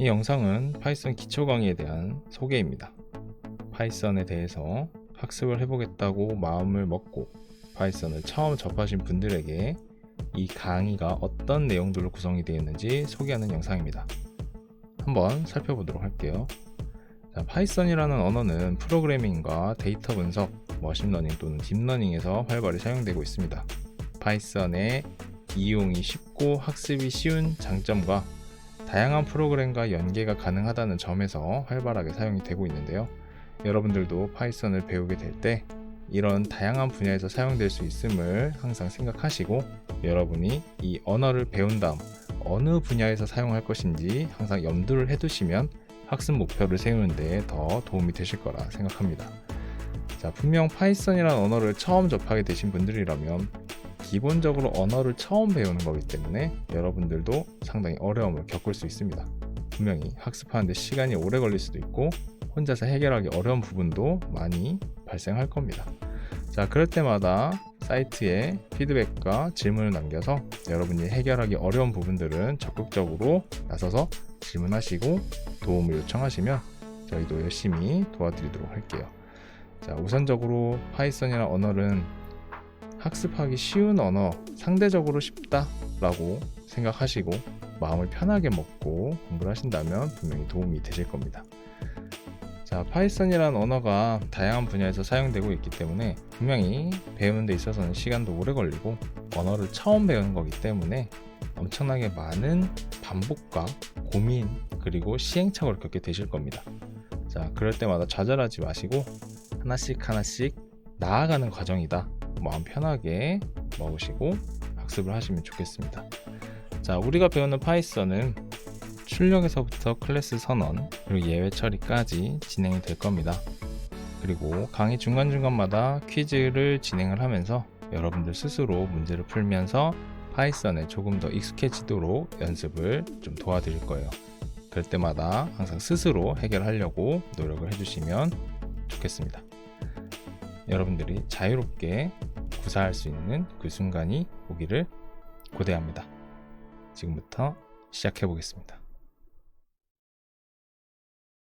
이 영상은 파이썬 기초 강의에 대한 소개입니다. 파이썬에 대해서 학습을 해보겠다고 마음을 먹고 파이썬을 처음 접하신 분들에게 이 강의가 어떤 내용들로 구성이 되어 있는지 소개하는 영상입니다. 한번 살펴보도록 할게요. 자, 파이썬이라는 언어는 프로그래밍과 데이터 분석, 머신러닝 또는 딥러닝에서 활발히 사용되고 있습니다. 파이썬의 이용이 쉽고 학습이 쉬운 장점과 다양한 프로그램과 연계가 가능하다는 점에서 활발하게 사용이 되고 있는데요. 여러분들도 파이썬을 배우게 될 때 이런 다양한 분야에서 사용될 수 있음을 항상 생각하시고 여러분이 이 언어를 배운 다음 어느 분야에서 사용할 것인지 항상 염두를 해두시면 학습 목표를 세우는데 더 도움이 되실 거라 생각합니다. 자, 분명 파이썬이라는 언어를 처음 접하게 되신 분들이라면 기본적으로 언어를 처음 배우는 거기 때문에 여러분들도 상당히 어려움을 겪을 수 있습니다. 분명히 학습하는데 시간이 오래 걸릴 수도 있고 혼자서 해결하기 어려운 부분도 많이 발생할 겁니다. 자, 그럴 때마다 사이트에 피드백과 질문을 남겨서 여러분이 해결하기 어려운 부분들은 적극적으로 나서서 질문하시고 도움을 요청하시면 저희도 열심히 도와드리도록 할게요. 자, 우선적으로 파이썬이라는 언어는 학습하기 쉬운 언어, 상대적으로 쉽다라고 생각하시고 마음을 편하게 먹고 공부를 하신다면 분명히 도움이 되실 겁니다. 자, 파이썬이라는 언어가 다양한 분야에서 사용되고 있기 때문에 분명히 배우는 데 있어서는 시간도 오래 걸리고 언어를 처음 배우는 거기 때문에 엄청나게 많은 반복과 고민 그리고 시행착오를 겪게 되실 겁니다. 자, 그럴 때마다 좌절하지 마시고 하나씩 하나씩 나아가는 과정이다. 마음 편하게 먹으시고 학습을 하시면 좋겠습니다. 자, 우리가 배우는 파이썬은 출력에서부터 클래스 선언 그리고 예외 처리까지 진행이 될 겁니다. 그리고 강의 중간중간마다 퀴즈를 진행을 하면서 여러분들 스스로 문제를 풀면서 파이썬에 조금 더 익숙해지도록 연습을 좀 도와드릴 거예요. 그럴 때마다 항상 스스로 해결하려고 노력을 해주시면 좋겠습니다. 여러분들이 자유롭게 구사할 수 있는 그 순간이 오기를 고대합니다. 지금부터 시작해 보겠습니다.